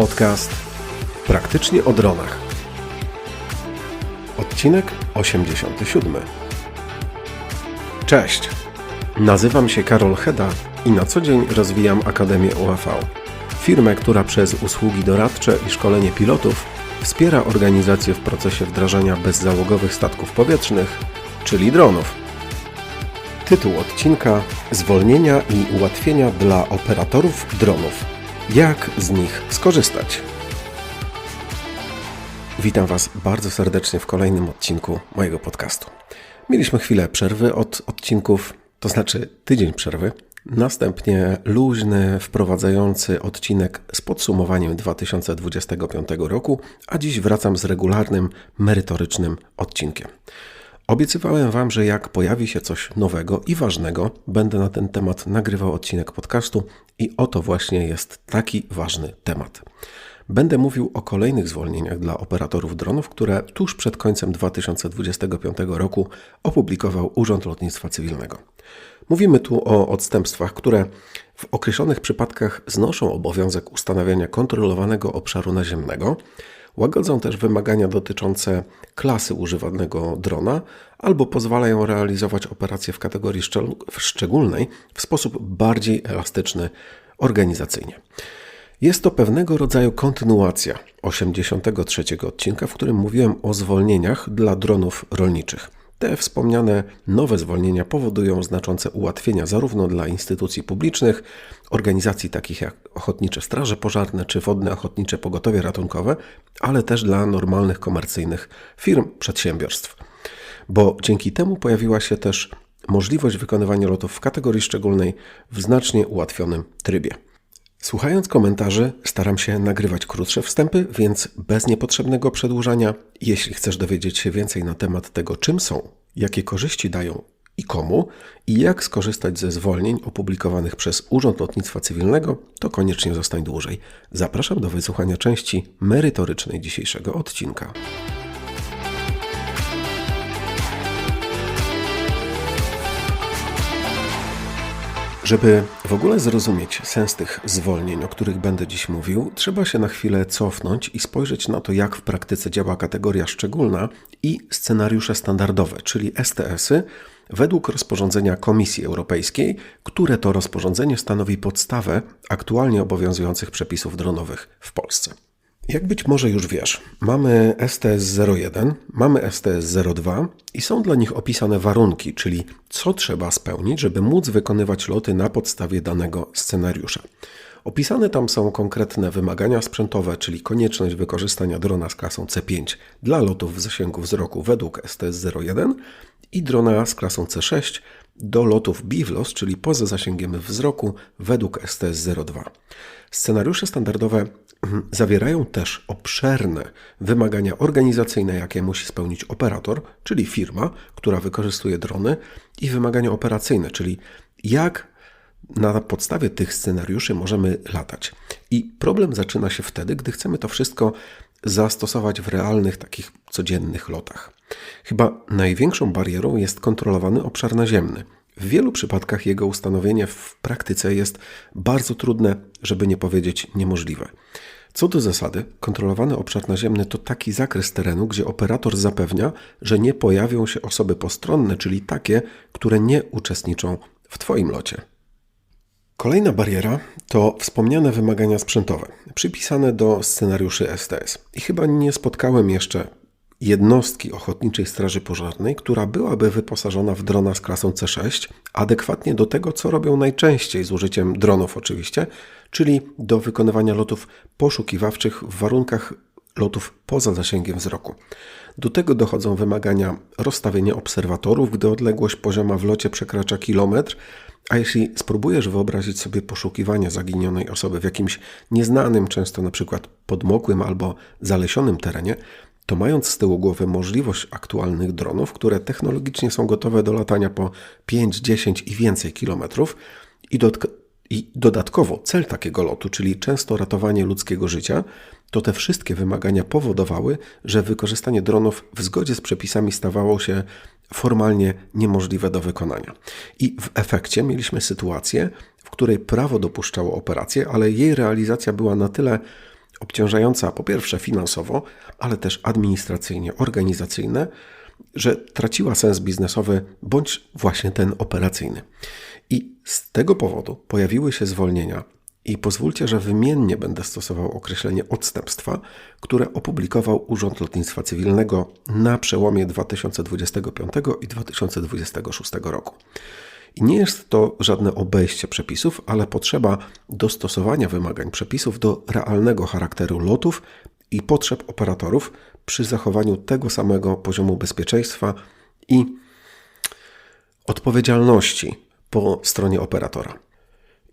Podcast Praktycznie o dronach. Odcinek 87. Cześć. Nazywam się Karol Heda i na co dzień rozwijam Akademię UAV. Firmę, która przez usługi doradcze i szkolenie pilotów wspiera organizację w procesie wdrażania bezzałogowych statków powietrznych, czyli dronów. Tytuł odcinka: Zwolnienia i ułatwienia dla operatorów dronów. Jak z nich skorzystać? Witam Was bardzo serdecznie w kolejnym odcinku mojego podcastu. Mieliśmy chwilę przerwy od odcinków, to znaczy tydzień przerwy. Następnie luźny, wprowadzający odcinek z podsumowaniem 2025 roku, a dziś wracam z regularnym, merytorycznym odcinkiem. Obiecywałem Wam, że jak pojawi się coś nowego i ważnego, będę na ten temat nagrywał odcinek podcastu i oto właśnie jest taki ważny temat. Będę mówił o kolejnych zwolnieniach dla operatorów dronów, które tuż przed końcem 2025 roku opublikował Urząd Lotnictwa Cywilnego. Mówimy tu o odstępstwach, które w określonych przypadkach znoszą obowiązek ustanawiania kontrolowanego obszaru naziemnego, Łagodzą też wymagania dotyczące klasy używanego drona albo pozwalają realizować operacje w kategorii szczególnej w sposób bardziej elastyczny organizacyjnie. Jest to pewnego rodzaju kontynuacja 83 odcinka, w którym mówiłem o zwolnieniach dla dronów rolniczych. Te wspomniane nowe zwolnienia powodują znaczące ułatwienia zarówno dla instytucji publicznych, organizacji takich jak Ochotnicze Straże Pożarne czy Wodne Ochotnicze Pogotowie Ratunkowe, ale też dla normalnych komercyjnych firm, przedsiębiorstw. Bo dzięki temu pojawiła się też możliwość wykonywania lotów w kategorii szczególnej w znacznie ułatwionym trybie. Słuchając komentarzy, staram się nagrywać krótsze wstępy, więc bez niepotrzebnego przedłużania. Jeśli chcesz dowiedzieć się więcej na temat tego, czym są, jakie korzyści dają i komu, i jak skorzystać ze zwolnień opublikowanych przez Urząd Lotnictwa Cywilnego, to koniecznie zostań dłużej. Zapraszam do wysłuchania części merytorycznej dzisiejszego odcinka. Żeby w ogóle zrozumieć sens tych zwolnień, o których będę dziś mówił, trzeba się na chwilę cofnąć i spojrzeć na to, jak w praktyce działa kategoria szczególna i scenariusze standardowe, czyli STS-y, według rozporządzenia Komisji Europejskiej, które to rozporządzenie stanowi podstawę aktualnie obowiązujących przepisów dronowych w Polsce. Jak być może już wiesz, mamy STS-01, mamy STS-02 i są dla nich opisane warunki, czyli co trzeba spełnić, żeby móc wykonywać loty na podstawie danego scenariusza. Opisane tam są konkretne wymagania sprzętowe, czyli konieczność wykorzystania drona z klasą C5 dla lotów w zasięgu wzroku według STS-01 i drona z klasą C6 do lotów BIVLOS, czyli poza zasięgiem wzroku według STS-02. Scenariusze standardowe zawierają też obszerne wymagania organizacyjne, jakie musi spełnić operator, czyli firma, która wykorzystuje drony, i wymagania operacyjne, czyli jak na podstawie tych scenariuszy możemy latać. I problem zaczyna się wtedy, gdy chcemy to wszystko zastosować w realnych, takich codziennych lotach. Chyba największą barierą jest kontrolowany obszar naziemny. W wielu przypadkach jego ustanowienie w praktyce jest bardzo trudne, żeby nie powiedzieć niemożliwe. Co do zasady, kontrolowany obszar naziemny to taki zakres terenu, gdzie operator zapewnia, że nie pojawią się osoby postronne, czyli takie, które nie uczestniczą w Twoim locie. Kolejna bariera to wspomniane wymagania sprzętowe, przypisane do scenariuszy STS. I chyba nie spotkałem jeszcze jednostki Ochotniczej Straży Pożarnej, która byłaby wyposażona w drona z klasą C6, adekwatnie do tego, co robią najczęściej z użyciem dronów oczywiście, czyli do wykonywania lotów poszukiwawczych w warunkach lotów poza zasięgiem wzroku. Do tego dochodzą wymagania rozstawienia obserwatorów, gdy odległość pozioma w locie przekracza kilometr, a jeśli spróbujesz wyobrazić sobie poszukiwanie zaginionej osoby w jakimś nieznanym, często na przykład podmokłym albo zalesionym terenie, to mając z tyłu głowy możliwość aktualnych dronów, które technologicznie są gotowe do latania po 5, 10 i więcej kilometrów i, i dodatkowo cel takiego lotu, czyli często ratowanie ludzkiego życia, to te wszystkie wymagania powodowały, że wykorzystanie dronów w zgodzie z przepisami stawało się formalnie niemożliwe do wykonania. I w efekcie mieliśmy sytuację, w której prawo dopuszczało operację, ale jej realizacja była na tyle obciążająca po pierwsze finansowo, ale też administracyjnie, organizacyjne, że traciła sens biznesowy bądź właśnie ten operacyjny. Z tego powodu pojawiły się zwolnienia. I pozwólcie, że wymiennie będę stosował określenie odstępstwa, które opublikował Urząd Lotnictwa Cywilnego na przełomie 2025 i 2026 roku. I nie jest to żadne obejście przepisów, ale potrzeba dostosowania wymagań przepisów do realnego charakteru lotów i potrzeb operatorów przy zachowaniu tego samego poziomu bezpieczeństwa i odpowiedzialności po stronie operatora.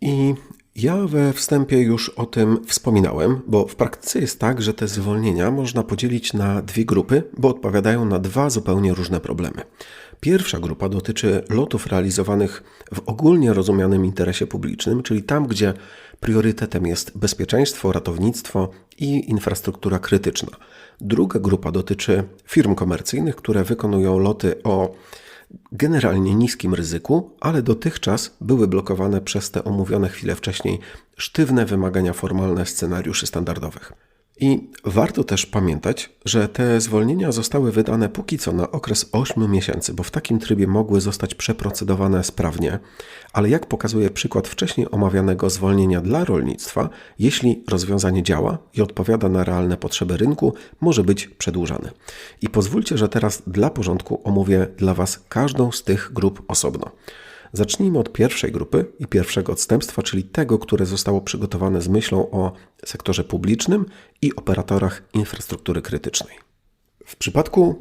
I ja we wstępie już o tym wspominałem, bo w praktyce jest tak, że te zwolnienia można podzielić na dwie grupy, bo odpowiadają na dwa zupełnie różne problemy. Pierwsza grupa dotyczy lotów realizowanych w ogólnie rozumianym interesie publicznym, czyli tam, gdzie priorytetem jest bezpieczeństwo, ratownictwo i infrastruktura krytyczna. Druga grupa dotyczy firm komercyjnych, które wykonują loty o generalnie niskim ryzyku, ale dotychczas były blokowane przez te omówione chwilę wcześniej sztywne wymagania formalne scenariuszy standardowych. I warto też pamiętać, że te zwolnienia zostały wydane póki co na okres 8 miesięcy, bo w takim trybie mogły zostać przeprocedowane sprawnie, ale jak pokazuje przykład wcześniej omawianego zwolnienia dla rolnictwa, jeśli rozwiązanie działa i odpowiada na realne potrzeby rynku, może być przedłużane. I pozwólcie, że teraz dla porządku omówię dla Was każdą z tych grup osobno. Zacznijmy od pierwszej grupy i pierwszego odstępstwa, czyli tego, które zostało przygotowane z myślą o sektorze publicznym i operatorach infrastruktury krytycznej. W przypadku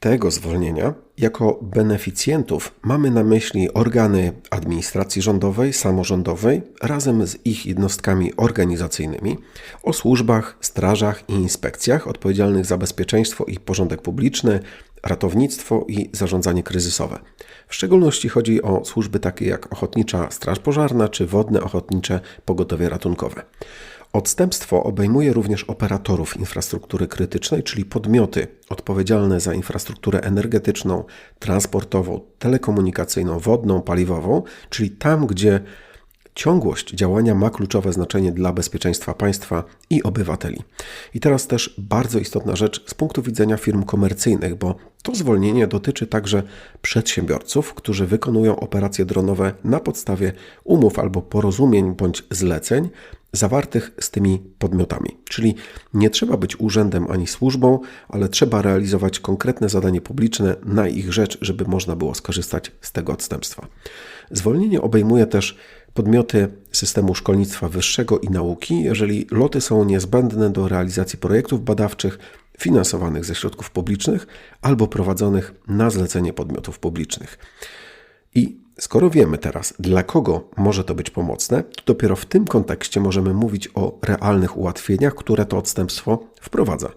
tego zwolnienia jako beneficjentów mamy na myśli organy administracji rządowej, samorządowej razem z ich jednostkami organizacyjnymi o służbach, strażach i inspekcjach odpowiedzialnych za bezpieczeństwo i porządek publiczny, ratownictwo i zarządzanie kryzysowe. W szczególności chodzi o służby takie jak Ochotnicza Straż Pożarna czy Wodne Ochotnicze Pogotowie Ratunkowe. Odstępstwo obejmuje również operatorów infrastruktury krytycznej, czyli podmioty odpowiedzialne za infrastrukturę energetyczną, transportową, telekomunikacyjną, wodną, paliwową, czyli tam, gdzie ciągłość działania ma kluczowe znaczenie dla bezpieczeństwa państwa i obywateli. I teraz też bardzo istotna rzecz z punktu widzenia firm komercyjnych, bo to zwolnienie dotyczy także przedsiębiorców, którzy wykonują operacje dronowe na podstawie umów albo porozumień bądź zleceń zawartych z tymi podmiotami. Czyli nie trzeba być urzędem ani służbą, ale trzeba realizować konkretne zadanie publiczne na ich rzecz, żeby można było skorzystać z tego odstępstwa. Zwolnienie obejmuje też podmioty systemu szkolnictwa wyższego i nauki, jeżeli loty są niezbędne do realizacji projektów badawczych finansowanych ze środków publicznych albo prowadzonych na zlecenie podmiotów publicznych. I skoro wiemy teraz, dla kogo może to być pomocne, to dopiero w tym kontekście możemy mówić o realnych ułatwieniach, które to odstępstwo wprowadza.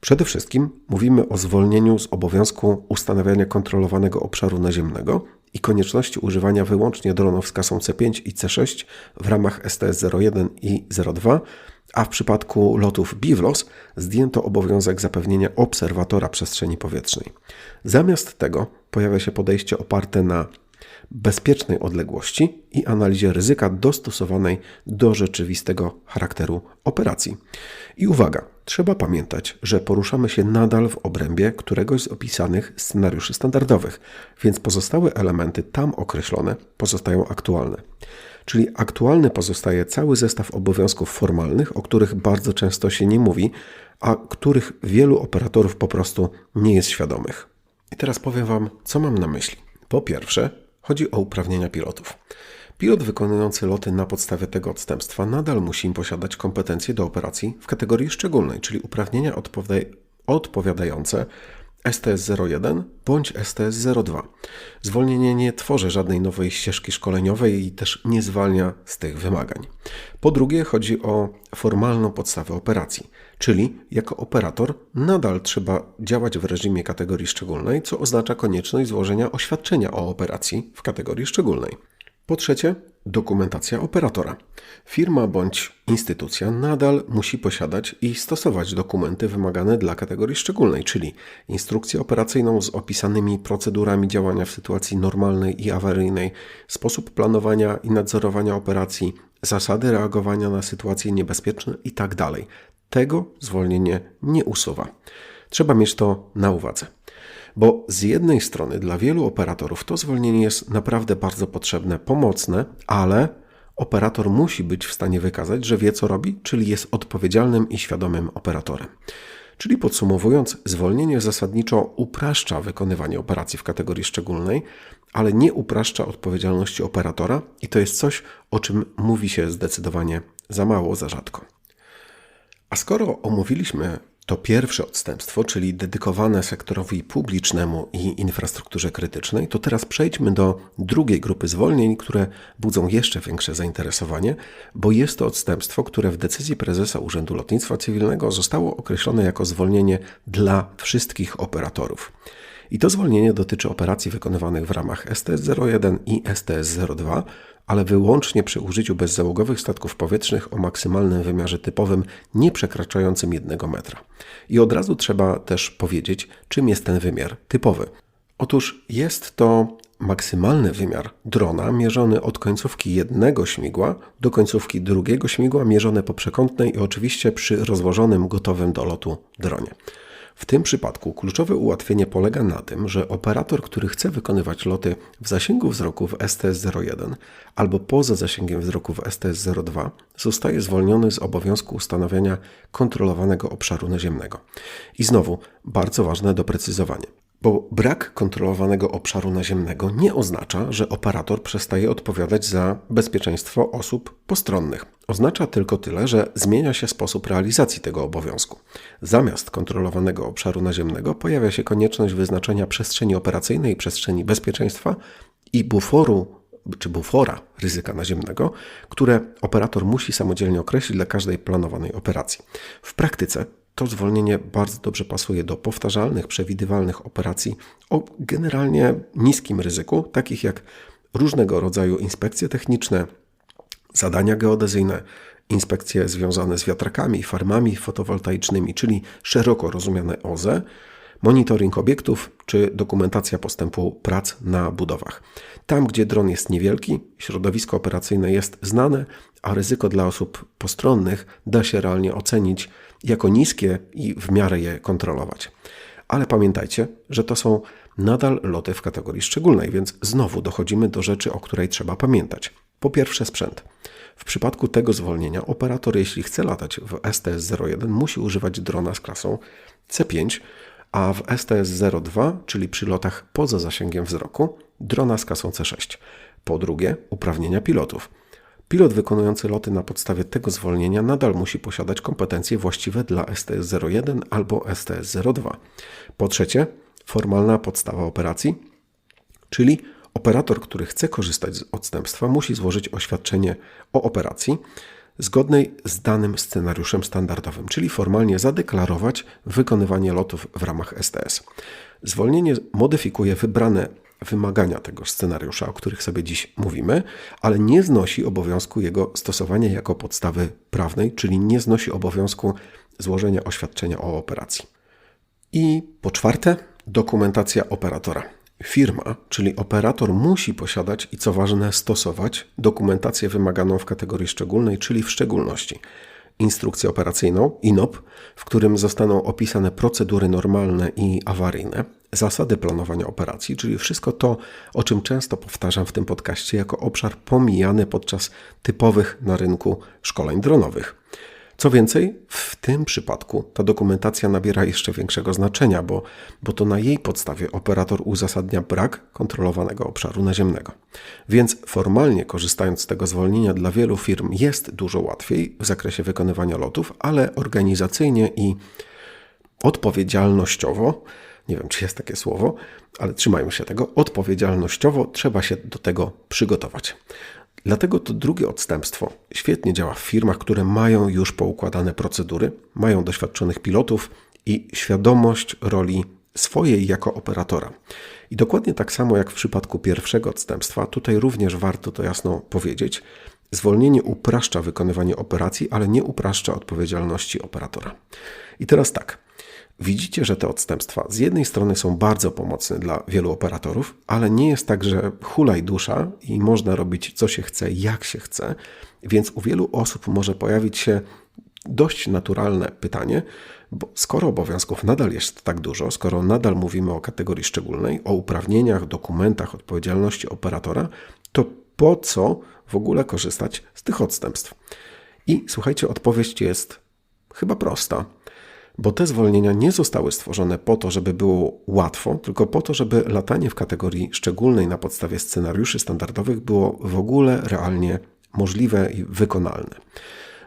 Przede wszystkim mówimy o zwolnieniu z obowiązku ustanawiania kontrolowanego obszaru naziemnego i konieczności używania wyłącznie dronów z kasą C5 i C6 w ramach STS-01 i 02, a w przypadku lotów BIVLOS zdjęto obowiązek zapewnienia obserwatora przestrzeni powietrznej. Zamiast tego pojawia się podejście oparte na bezpiecznej odległości i analizie ryzyka dostosowanej do rzeczywistego charakteru operacji. I uwaga, trzeba pamiętać, że poruszamy się nadal w obrębie któregoś z opisanych scenariuszy standardowych, więc pozostałe elementy tam określone pozostają aktualne. Czyli aktualny pozostaje cały zestaw obowiązków formalnych, o których bardzo często się nie mówi, a których wielu operatorów po prostu nie jest świadomych. I teraz powiem Wam, co mam na myśli. Po pierwsze, chodzi o uprawnienia pilotów. Pilot wykonujący loty na podstawie tego odstępstwa nadal musi posiadać kompetencje do operacji w kategorii szczególnej, czyli uprawnienia odpowiadające STS-01 bądź STS-02. Zwolnienie nie tworzy żadnej nowej ścieżki szkoleniowej i też nie zwalnia z tych wymagań. Po drugie, chodzi o formalną podstawę operacji, czyli jako operator nadal trzeba działać w reżimie kategorii szczególnej, co oznacza konieczność złożenia oświadczenia o operacji w kategorii szczególnej. Po trzecie, dokumentacja operatora. Firma bądź instytucja nadal musi posiadać i stosować dokumenty wymagane dla kategorii szczególnej, czyli instrukcję operacyjną z opisanymi procedurami działania w sytuacji normalnej i awaryjnej, sposób planowania i nadzorowania operacji, zasady reagowania na sytuacje niebezpieczne itd. Tak Tego zwolnienie nie usuwa. Trzeba mieć to na uwadze. Bo z jednej strony dla wielu operatorów to zwolnienie jest naprawdę bardzo potrzebne, pomocne, ale operator musi być w stanie wykazać, że wie co robi, czyli jest odpowiedzialnym i świadomym operatorem. Czyli podsumowując, zwolnienie zasadniczo upraszcza wykonywanie operacji w kategorii szczególnej, ale nie upraszcza odpowiedzialności operatora i to jest coś, o czym mówi się zdecydowanie za mało, za rzadko. A skoro omówiliśmy to pierwsze odstępstwo, czyli dedykowane sektorowi publicznemu i infrastrukturze krytycznej, to teraz przejdźmy do drugiej grupy zwolnień, które budzą jeszcze większe zainteresowanie, bo jest to odstępstwo, które w decyzji prezesa Urzędu Lotnictwa Cywilnego zostało określone jako zwolnienie dla wszystkich operatorów. I to zwolnienie dotyczy operacji wykonywanych w ramach STS-01 i STS-02 ale wyłącznie przy użyciu bezzałogowych statków powietrznych o maksymalnym wymiarze typowym nie przekraczającym 1 metra. I od razu trzeba też powiedzieć, czym jest ten wymiar typowy. Otóż jest to maksymalny wymiar drona mierzony od końcówki jednego śmigła do końcówki drugiego śmigła, mierzone po przekątnej i oczywiście przy rozłożonym, gotowym do lotu dronie. W tym przypadku kluczowe ułatwienie polega na tym, że operator, który chce wykonywać loty w zasięgu wzroku w STS-01 albo poza zasięgiem wzroku w STS-02, zostaje zwolniony z obowiązku ustanowienia kontrolowanego obszaru naziemnego. I znowu, bardzo ważne doprecyzowanie. Bo brak kontrolowanego obszaru naziemnego nie oznacza, że operator przestaje odpowiadać za bezpieczeństwo osób postronnych. Oznacza tylko tyle, że zmienia się sposób realizacji tego obowiązku. Zamiast kontrolowanego obszaru naziemnego pojawia się konieczność wyznaczenia przestrzeni operacyjnej, przestrzeni bezpieczeństwa i buforu czy bufora ryzyka naziemnego, które operator musi samodzielnie określić dla każdej planowanej operacji. W praktyce to zwolnienie bardzo dobrze pasuje do powtarzalnych, przewidywalnych operacji o generalnie niskim ryzyku, takich jak różnego rodzaju inspekcje techniczne, zadania geodezyjne, inspekcje związane z wiatrakami, farmami fotowoltaicznymi, czyli szeroko rozumiane OZE, monitoring obiektów czy dokumentacja postępu prac na budowach. Tam, gdzie dron jest niewielki, środowisko operacyjne jest znane, a ryzyko dla osób postronnych da się realnie ocenić jako niskie i w miarę je kontrolować. Ale pamiętajcie, że to są nadal loty w kategorii szczególnej, więc znowu dochodzimy do rzeczy, o której trzeba pamiętać. Po pierwsze, sprzęt. W przypadku tego zwolnienia operator, jeśli chce latać w STS-01, musi używać drona z klasą C5, a w STS-02, czyli przy lotach poza zasięgiem wzroku, drona z klasą C6. Po drugie, uprawnienia pilotów. Pilot wykonujący loty na podstawie tego zwolnienia nadal musi posiadać kompetencje właściwe dla STS-01 albo STS-02. Po trzecie, formalna podstawa operacji, czyli operator, który chce korzystać z odstępstwa, musi złożyć oświadczenie o operacji zgodnej z danym scenariuszem standardowym, czyli formalnie zadeklarować wykonywanie lotów w ramach STS. Zwolnienie modyfikuje wybrane wymagania tego scenariusza, o których sobie dziś mówimy, ale nie znosi obowiązku jego stosowania jako podstawy prawnej, czyli nie znosi obowiązku złożenia oświadczenia o operacji. I po czwarte, dokumentacja operatora. Firma, czyli operator, musi posiadać i co ważne, stosować dokumentację wymaganą w kategorii szczególnej, czyli w szczególności instrukcję operacyjną INOP, w którym zostaną opisane procedury normalne i awaryjne, zasady planowania operacji, czyli wszystko to, o czym często powtarzam w tym podcaście, jako obszar pomijany podczas typowych na rynku szkoleń dronowych. Co więcej, w tym przypadku ta dokumentacja nabiera jeszcze większego znaczenia, bo, bo to na jej podstawie operator uzasadnia brak kontrolowanego obszaru naziemnego. Więc formalnie korzystając z tego zwolnienia dla wielu firm jest dużo łatwiej w zakresie wykonywania lotów, ale organizacyjnie i odpowiedzialnościowo nie wiem, czy jest takie słowo, ale trzymajmy się tego. Odpowiedzialnościowo trzeba się do tego przygotować. Dlatego to drugie odstępstwo świetnie działa w firmach, które mają już poukładane procedury, mają doświadczonych pilotów i świadomość roli swojej jako operatora. I dokładnie tak samo jak w przypadku pierwszego odstępstwa, tutaj również warto to jasno powiedzieć. Zwolnienie upraszcza wykonywanie operacji, ale nie upraszcza odpowiedzialności operatora. I teraz tak. Widzicie, że te odstępstwa z jednej strony są bardzo pomocne dla wielu operatorów, ale nie jest tak, że hulaj dusza i można robić co się chce, jak się chce, więc u wielu osób może pojawić się Dość naturalne pytanie, bo skoro obowiązków nadal jest tak dużo, skoro nadal mówimy o kategorii szczególnej, o uprawnieniach, dokumentach, odpowiedzialności operatora, to po co w ogóle korzystać z tych odstępstw? I słuchajcie, odpowiedź jest chyba prosta bo te zwolnienia nie zostały stworzone po to, żeby było łatwo, tylko po to, żeby latanie w kategorii szczególnej na podstawie scenariuszy standardowych było w ogóle realnie możliwe i wykonalne.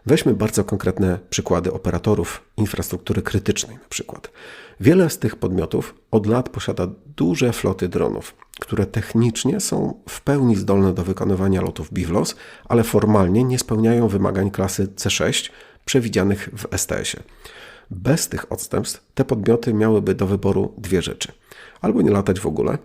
Weźmy bardzo konkretne przykłady operatorów infrastruktury krytycznej, na przykład. Wiele z tych podmiotów od lat posiada duże floty dronów, które technicznie są w pełni zdolne do wykonywania lotów BIVLOS, ale formalnie nie spełniają wymagań klasy C6 przewidzianych w STS-ie. Bez tych odstępstw te podmioty miałyby do wyboru dwie rzeczy: albo nie latać w ogóle,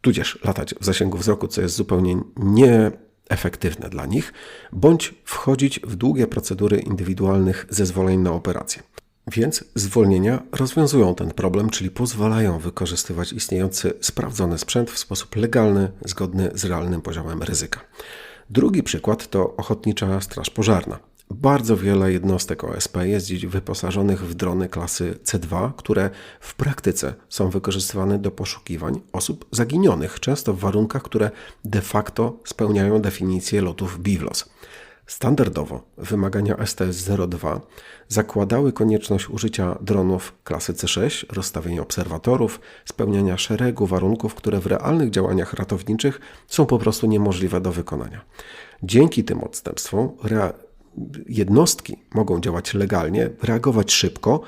tudzież latać w zasięgu wzroku, co jest zupełnie nieefektywne dla nich, bądź wchodzić w długie procedury indywidualnych zezwoleń na operację. Więc zwolnienia rozwiązują ten problem, czyli pozwalają wykorzystywać istniejący, sprawdzony sprzęt w sposób legalny, zgodny z realnym poziomem ryzyka. Drugi przykład to Ochotnicza Straż Pożarna. Bardzo wiele jednostek OSP jest dziś wyposażonych w drony klasy C2, które w praktyce są wykorzystywane do poszukiwań osób zaginionych, często w warunkach, które de facto spełniają definicję lotów BIVLOS. Standardowo wymagania STS-02 zakładały konieczność użycia dronów klasy C6, rozstawienia obserwatorów, spełniania szeregu warunków, które w realnych działaniach ratowniczych są po prostu niemożliwe do wykonania. Dzięki tym odstępstwom jednostki mogą działać legalnie, reagować szybko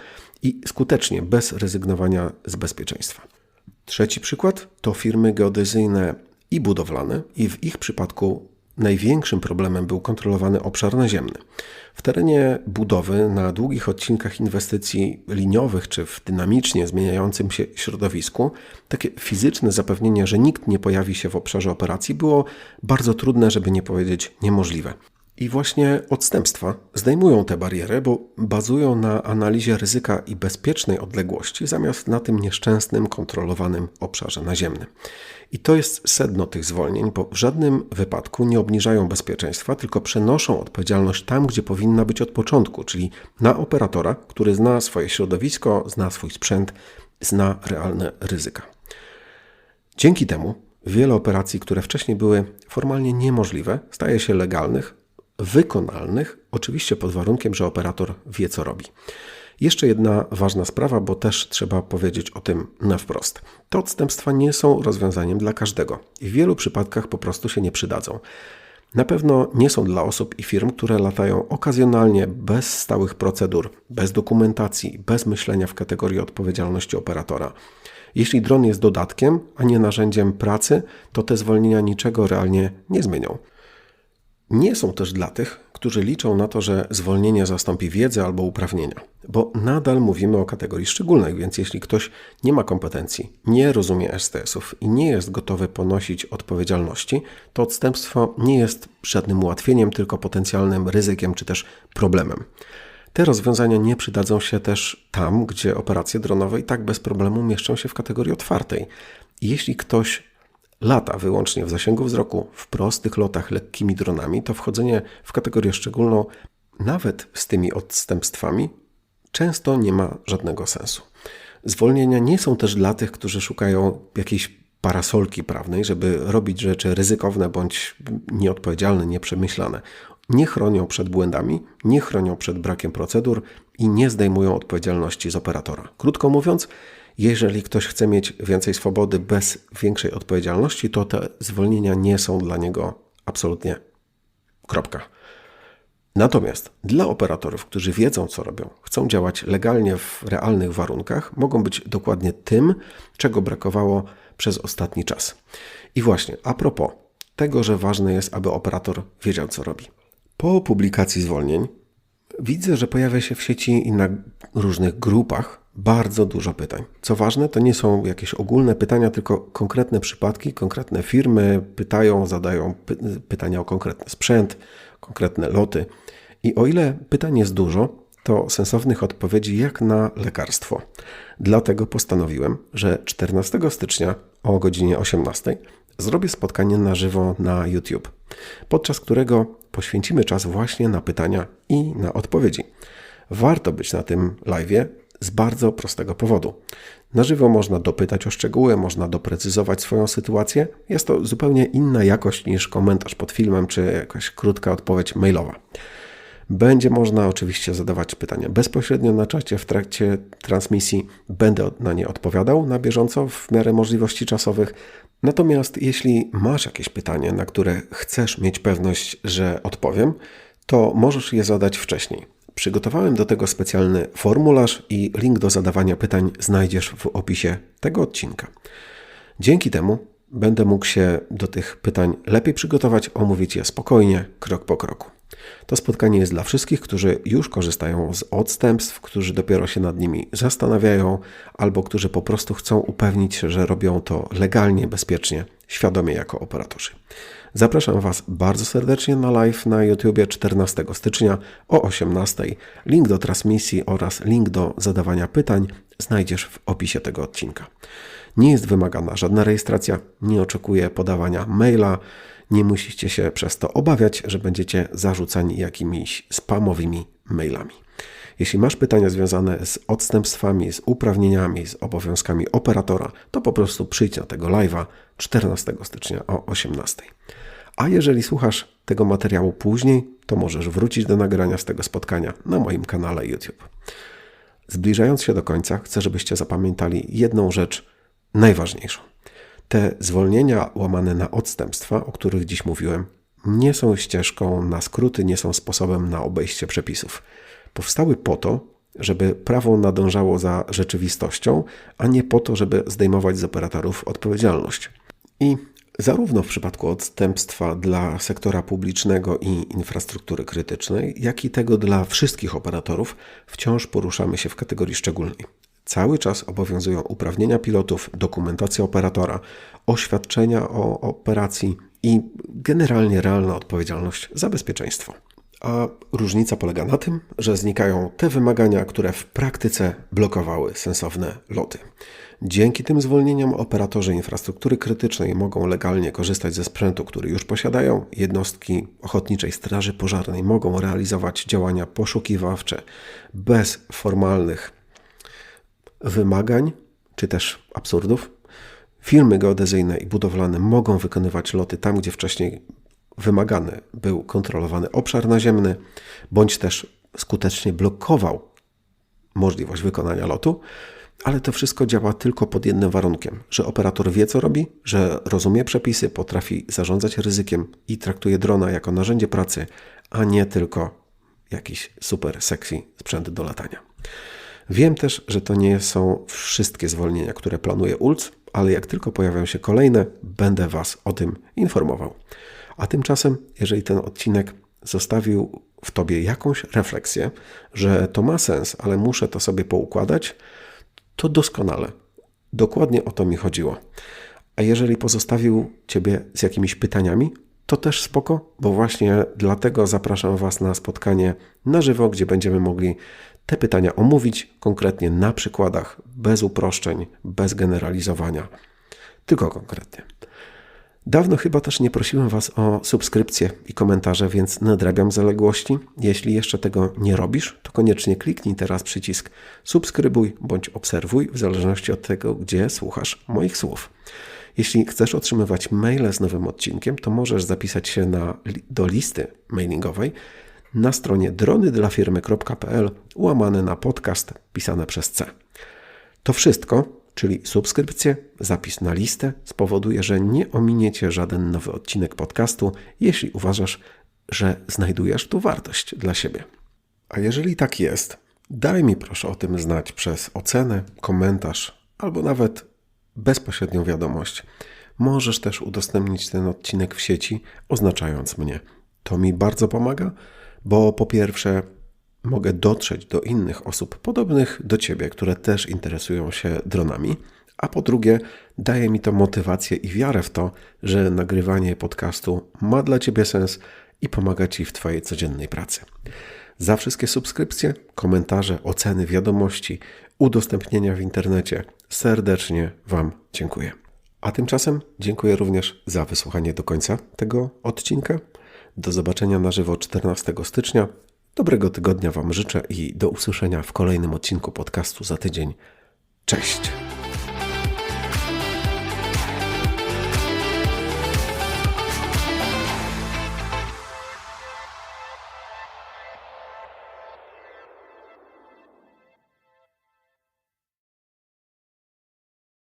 i skutecznie, bez rezygnowania z bezpieczeństwa. Trzeci przykład to firmy geodezyjne i budowlane, i w ich przypadku największym problemem był kontrolowany obszar naziemny. W terenie budowy, na długich odcinkach inwestycji liniowych czy w dynamicznie zmieniającym się środowisku, takie fizyczne zapewnienie, że nikt nie pojawi się w obszarze operacji, było bardzo trudne, żeby nie powiedzieć niemożliwe. I właśnie odstępstwa zdejmują te bariery, bo bazują na analizie ryzyka i bezpiecznej odległości, zamiast na tym nieszczęsnym, kontrolowanym obszarze naziemnym. I to jest sedno tych zwolnień, bo w żadnym wypadku nie obniżają bezpieczeństwa, tylko przenoszą odpowiedzialność tam, gdzie powinna być od początku, czyli na operatora, który zna swoje środowisko, zna swój sprzęt, zna realne ryzyka. Dzięki temu wiele operacji, które wcześniej były formalnie niemożliwe, staje się legalnych, wykonalnych, oczywiście pod warunkiem, że operator wie, co robi. Jeszcze jedna ważna sprawa, bo też trzeba powiedzieć o tym na wprost. Te odstępstwa nie są rozwiązaniem dla każdego i w wielu przypadkach po prostu się nie przydadzą. Na pewno nie są dla osób i firm, które latają okazjonalnie, bez stałych procedur, bez dokumentacji, bez myślenia w kategorii odpowiedzialności operatora. Jeśli dron jest dodatkiem, a nie narzędziem pracy, to te zwolnienia niczego realnie nie zmienią. Nie są też dla tych, którzy liczą na to, że zwolnienie zastąpi wiedzę albo uprawnienia, bo nadal mówimy o kategorii szczególnej, więc jeśli ktoś nie ma kompetencji, nie rozumie STS-ów i nie jest gotowy ponosić odpowiedzialności, to odstępstwo nie jest żadnym ułatwieniem, tylko potencjalnym ryzykiem czy też problemem. Te rozwiązania nie przydadzą się też tam, gdzie operacje dronowe i tak bez problemu mieszczą się w kategorii otwartej. Jeśli ktoś lata wyłącznie w zasięgu wzroku w prostych lotach lekkimi dronami, to wchodzenie w kategorię szczególną, nawet z tymi odstępstwami, często nie ma żadnego sensu. Zwolnienia nie są też dla tych, którzy szukają jakiejś parasolki prawnej, żeby robić rzeczy ryzykowne bądź nieodpowiedzialne, nieprzemyślane. Nie chronią przed błędami, nie chronią przed brakiem procedur i nie zdejmują odpowiedzialności z operatora. Krótko mówiąc, jeżeli ktoś chce mieć więcej swobody bez większej odpowiedzialności, to te zwolnienia nie są dla niego absolutnie kropka. Natomiast dla operatorów, którzy wiedzą, co robią, chcą działać legalnie w realnych warunkach, mogą być dokładnie tym, czego brakowało przez ostatni czas. I właśnie a propos tego, że ważne jest, aby operator wiedział, co robi. Po publikacji zwolnień widzę, że pojawia się w sieci i na różnych grupach bardzo dużo pytań. Co ważne, to nie są jakieś ogólne pytania, tylko konkretne przypadki, konkretne firmy pytają, zadają py pytania o konkretny sprzęt, konkretne loty. I o ile pytań jest dużo, to sensownych odpowiedzi jak na lekarstwo. Dlatego postanowiłem, że 14 stycznia o godzinie 18 zrobię spotkanie na żywo na YouTube, podczas którego poświęcimy czas właśnie na pytania i na odpowiedzi. Warto być na tym live z bardzo prostego powodu. Na żywo można dopytać o szczegóły, można doprecyzować swoją sytuację. Jest to zupełnie inna jakość niż komentarz pod filmem czy jakaś krótka odpowiedź mailowa. Będzie można oczywiście zadawać pytania bezpośrednio na czacie w trakcie transmisji. Będę na nie odpowiadał na bieżąco w miarę możliwości czasowych. Natomiast jeśli masz jakieś pytanie, na które chcesz mieć pewność, że odpowiem, to możesz je zadać wcześniej. Przygotowałem do tego specjalny formularz i link do zadawania pytań znajdziesz w opisie tego odcinka. Dzięki temu będę mógł się do tych pytań lepiej przygotować, omówić je spokojnie, krok po kroku. To spotkanie jest dla wszystkich, którzy już korzystają z odstępstw, którzy dopiero się nad nimi zastanawiają, albo którzy po prostu chcą upewnić się, że robią to legalnie, bezpiecznie, świadomie jako operatorzy. Zapraszam Was bardzo serdecznie na live na YouTube 14 stycznia o 18. Link do transmisji oraz link do zadawania pytań znajdziesz w opisie tego odcinka. Nie jest wymagana żadna rejestracja, nie oczekuję podawania maila, nie musicie się przez to obawiać, że będziecie zarzucani jakimiś spamowymi mailami. Jeśli masz pytania związane z odstępstwami, z uprawnieniami, z obowiązkami operatora, to po prostu przyjdź na tego live'a 14 stycznia o 18. A jeżeli słuchasz tego materiału później, to możesz wrócić do nagrania z tego spotkania na moim kanale YouTube. Zbliżając się do końca, chcę, żebyście zapamiętali jedną rzecz najważniejszą. Te zwolnienia łamane na odstępstwa, o których dziś mówiłem, nie są ścieżką na skróty, nie są sposobem na obejście przepisów. Powstały po to, żeby prawo nadążało za rzeczywistością, a nie po to, żeby zdejmować z operatorów odpowiedzialność. I zarówno w przypadku odstępstwa dla sektora publicznego i infrastruktury krytycznej, jak i tego dla wszystkich operatorów, wciąż poruszamy się w kategorii szczególnej. Cały czas obowiązują uprawnienia pilotów, dokumentacja operatora, oświadczenia o operacji i generalnie realna odpowiedzialność za bezpieczeństwo. A różnica polega na tym, że znikają te wymagania, które w praktyce blokowały sensowne loty. Dzięki tym zwolnieniom operatorzy infrastruktury krytycznej mogą legalnie korzystać ze sprzętu, który już posiadają. Jednostki Ochotniczej Straży Pożarnej mogą realizować działania poszukiwawcze bez formalnych wymagań czy też absurdów. Firmy geodezyjne i budowlane mogą wykonywać loty tam, gdzie wcześniej wymagany był kontrolowany obszar naziemny, bądź też skutecznie blokował możliwość wykonania lotu, ale to wszystko działa tylko pod jednym warunkiem, że operator wie, co robi, że rozumie przepisy, potrafi zarządzać ryzykiem i traktuje drona jako narzędzie pracy, a nie tylko jakiś super sexy sprzęt do latania. Wiem też, że to nie są wszystkie zwolnienia, które planuje ULC, ale jak tylko pojawią się kolejne, będę Was o tym informował. A tymczasem, jeżeli ten odcinek zostawił w Tobie jakąś refleksję, że to ma sens, ale muszę to sobie poukładać, to doskonale. Dokładnie o to mi chodziło. A jeżeli pozostawił Ciebie z jakimiś pytaniami, to też spoko, bo właśnie dlatego zapraszam Was na spotkanie na żywo, gdzie będziemy mogli te pytania omówić konkretnie na przykładach, bez uproszczeń, bez generalizowania, tylko konkretnie. Dawno chyba też nie prosiłem Was o subskrypcję i komentarze, więc nadrabiam zaległości. Jeśli jeszcze tego nie robisz, to koniecznie kliknij teraz przycisk subskrybuj bądź obserwuj, w zależności od tego, gdzie słuchasz moich słów. Jeśli chcesz otrzymywać maile z nowym odcinkiem, to możesz zapisać się na, do listy mailingowej na stronie dronydlafirmy.pl łamane na podcast pisane przez C. To wszystko czyli subskrypcję, zapis na listę, spowoduje, że nie ominiecie żaden nowy odcinek podcastu, jeśli uważasz, że znajdujesz tu wartość dla siebie. A jeżeli tak jest, daj mi proszę o tym znać przez ocenę, komentarz albo nawet bezpośrednią wiadomość. Możesz też udostępnić ten odcinek w sieci, oznaczając mnie. To mi bardzo pomaga, bo po pierwsze mogę dotrzeć do innych osób podobnych do Ciebie, które też interesują się dronami, a po drugie, daje mi to motywację i wiarę w to, że nagrywanie podcastu ma dla Ciebie sens i pomaga Ci w Twojej codziennej pracy. Za wszystkie subskrypcje, komentarze, oceny, wiadomości, udostępnienia w internecie serdecznie Wam dziękuję. A tymczasem dziękuję również za wysłuchanie do końca tego odcinka. Do zobaczenia na żywo 14 stycznia. Dobrego tygodnia Wam życzę i do usłyszenia w kolejnym odcinku podcastu za tydzień. Cześć!